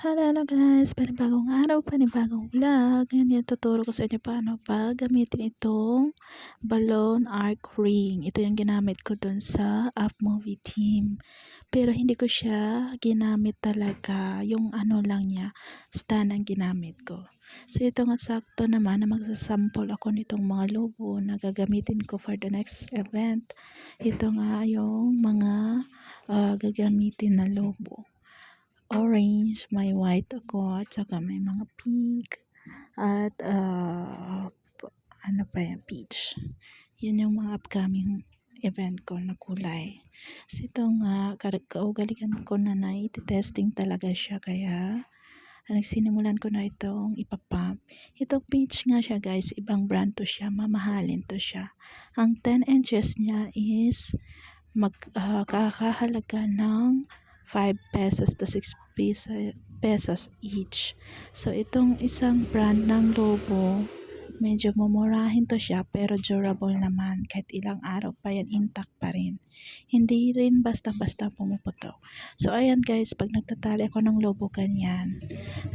Hello, hello guys! Panibagong araw, panibagong vlog. Ngayon tuturo ko sa inyo paano pa gamitin itong balloon arc ring. Ito yung ginamit ko dun sa Up Movie Team. Pero hindi ko siya ginamit talaga. Yung ano lang niya, stand ang ginamit ko. So ito nga sakto naman na magsasample ako nitong mga lobo na gagamitin ko for the next event. Ito nga yung mga uh, gagamitin na lobo orange, may white ako, at saka may mga pink, at uh, ano pa yan, peach. Yun yung mga upcoming event ko na kulay. So ito nga, kaugalikan ko na na iti-testing talaga siya, kaya nagsinimulan ko na itong ipapump. Itong peach nga siya guys, ibang brand to siya, mamahalin to siya. Ang 10 inches niya is mag, uh, kakahalaga ng 5 pesos to 6 pesos each. So, itong isang brand ng Lobo, medyo mumurahin to siya pero durable naman. Kahit ilang araw pa yan, intact pa rin. Hindi rin basta-basta pumuputok. So, ayan guys, pag nagtatali ako ng Lobo, ganyan.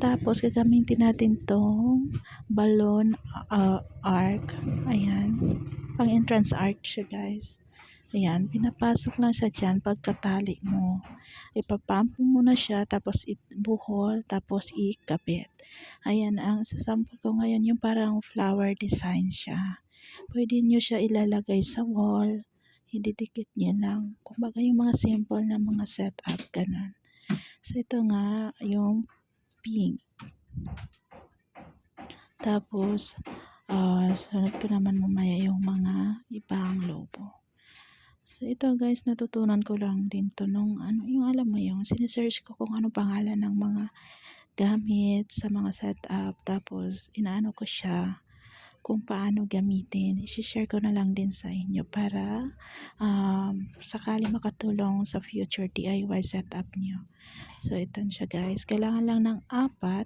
Tapos, gagamitin natin tong balloon uh, arc. Ayan. Pang entrance arc siya guys. Ayan, pinapasok lang sa dyan pagkatali mo. Ipapump mo muna siya, tapos buhol, tapos ikabit. Ayan, ang sasample ko ngayon, yung parang flower design siya. Pwede nyo siya ilalagay sa wall, ididikit nyo lang. Kumbaga yung mga simple na mga setup, ganun. So, ito nga, yung pink. Tapos, uh, sunod ko naman mamaya yung mga ibang lobo. So, ito guys, natutunan ko lang din to nung ano, yung alam mo yung sinesearch ko kung ano pangalan ng mga gamit sa mga setup. Tapos, inaano ko siya kung paano gamitin. I-share ko na lang din sa inyo para um, sakali makatulong sa future DIY setup nyo. So, ito siya guys. Kailangan lang ng apat.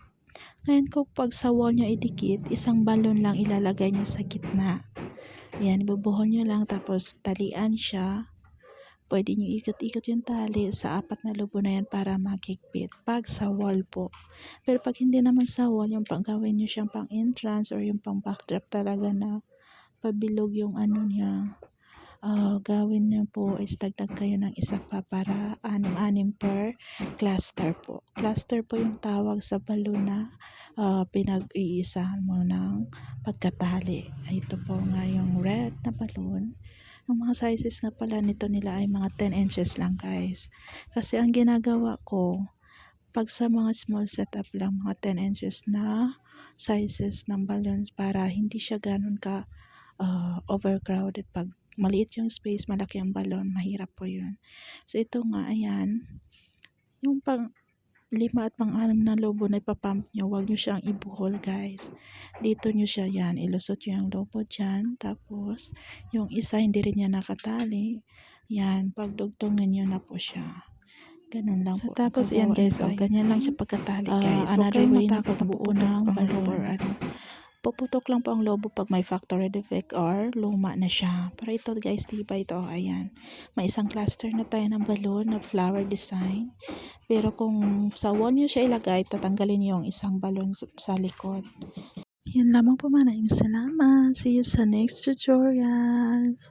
Ngayon kung pag sa wall nyo idikit, isang balon lang ilalagay nyo sa gitna. Yan, ibubuhol nyo lang tapos talian siya. Pwede nyo ikot-ikot yung tali sa apat na lubo na yan para makikbit. Pag sa wall po. Pero pag hindi naman sa wall, yung pang gawin nyo siyang pang entrance or yung pang backdrop talaga na pabilog yung ano niya. Uh, gawin nyo po is dagdag kayo ng isa pa para anim-anim per cluster po. Cluster po yung tawag sa balloon na uh, pinag-iisahan mo ng pagkatali. Ito po nga yung red na balloon. Ang mga sizes nga pala nito nila ay mga 10 inches lang guys. Kasi ang ginagawa ko, pag sa mga small setup lang, mga 10 inches na sizes ng balloons para hindi siya ganun ka uh, overcrowded. Pag maliit yung space, malaki ang balloon, mahirap po yun. So ito nga, ayan, yung pang lima at pang-anim na lobo na ipapump nyo, huwag nyo siyang ibuhol guys. Dito nyo siya yan, ilusot nyo yung lobo dyan. Tapos, yung isa hindi rin niya nakatali. Yan, pagdugtong nyo na po siya. Ganun lang so, po. Tapos yan guys, oh, ganyan lang siya pagkatali ah, guys. Uh, another way na pagbuo ng. Puputok lang po ang lobo pag may factory defect or luma na siya. Pero ito guys, diba ito? Ayan. May isang cluster na tayo ng balloon na flower design. Pero kung sa wall nyo siya ilagay, tatanggalin yung isang balloon sa likod. Yan lamang po manayong salamat. See you sa next tutorial.